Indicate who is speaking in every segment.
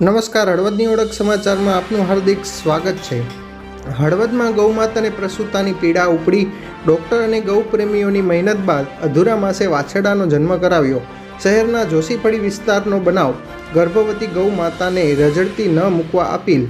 Speaker 1: નમસ્કાર, હળવદની ઓળખ સમાચારમાં આપનું હાર્દિક સ્વાગત છે. હળવદમાં ગૌમાતાને પ્રસૂતાની પીડા ઉપડી ડૉક્ટર અને ગૌ પ્રેમીઓની મહેનત બાદ અધૂરા માસે વાછરડાનો જન્મ કરાવ્યો. શહેરના જોશીફળી વિસ્તારનો બનાવ ગર્ભવતી ગૌ માતાને રજડતી ન મૂકવા અપીલ.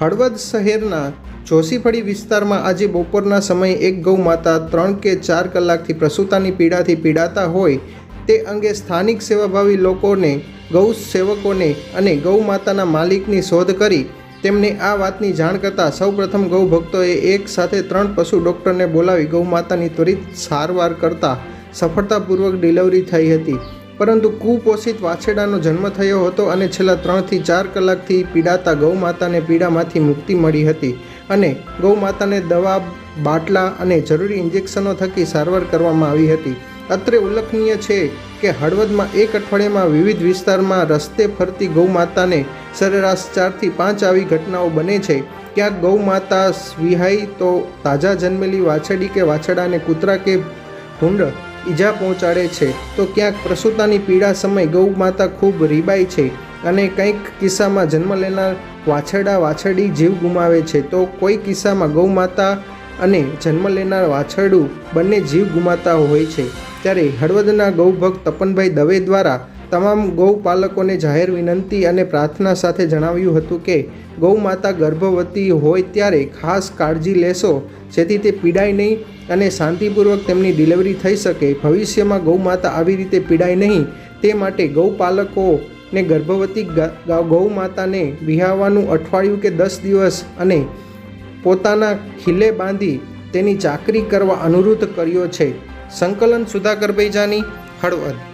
Speaker 1: હળવદ શહેરના જોશીફળી વિસ્તારમાં આજે બપોરના સમયે એક ગૌ માતા ત્રણ કે ચાર કલાકથી પ્રસૂતાની પીડાથી પીડાતા હોય તે અંગે સ્થાનિક સેવાભાવી લોકોને, ગૌ સેવકોને અને ગૌ માતાના માલિકની શોધ કરી. તેમને આ વાતની જાણ કરતાં સૌપ્રથમ ગૌ ભક્તોએ એક સાથે ત્રણ પશુ ડૉક્ટરને બોલાવી ગૌ માતાની ત્વરિત સારવાર કરતાં સફળતાપૂર્વક ડિલિવરી થઈ હતી. પરંતુ કુપોષિત વાછેડાનો જન્મ થયો હતો અને છેલ્લા ત્રણથી ચાર કલાકથી પીડાતા ગૌ માતાને પીડામાંથી મુક્તિ મળી હતી. અને ગૌ માતાને દવા, બાટલા અને જરૂરી ઇન્જેક્શનો થકી સારવાર કરવામાં આવી હતી. અત્રે ઉલ્લેખનીય છે કે હળવદમાં એક અઠવાડિયામાં વિવિધ વિસ્તારમાં રસ્તે ફરતી ગૌ માતાને સરેરાશ ચારથી પાંચ આવી ઘટનાઓ બને છે. ક્યાંક ગૌ માતા વિહાઈ તો તાજા જન્મેલી વાછડી કે વાછડાને કૂતરા કે ભૂંડ ઈજા પહોંચાડે છે, તો ક્યાંક પ્રસૂતાની પીડા સમય ગૌ માતા ખૂબ રીબાય છે અને કંઈક કિસ્સામાં જન્મ લેનાર વાછરડા વાછરડી જીવ ગુમાવે છે, તો કોઈ કિસ્સામાં ગૌ માતા અને જન્મ લેનાર વાછરડું બંને જીવ ગુમાતા હોય છે. ત્યારે હળવદના ગૌભક્ત તપનભાઈ દવે દ્વારા તમામ ગૌપાલકોને જાહેર વિનંતી અને પ્રાર્થના સાથે જણાવ્યું હતું કે ગૌ માતા ગર્ભવતી હોય ત્યારે ખાસ કાળજી લેશો, જેથી તે પીડાય નહીં અને શાંતિપૂર્વક તેમની ડિલિવરી થઈ શકે. ભવિષ્યમાં ગૌ માતા આવી રીતે પીડાય નહીં, તે માટે ગૌપાલકોને ગર્ભવતી ગૌમાતાને વિહાવાનું અઠવાડિયું કે દસ દિવસ અને પોતાના ખીલે બાંધી તેની ચાકરી કરવા અનુરોધ કર્યો છે. સંકલન સુધાકર જાની હળવદ.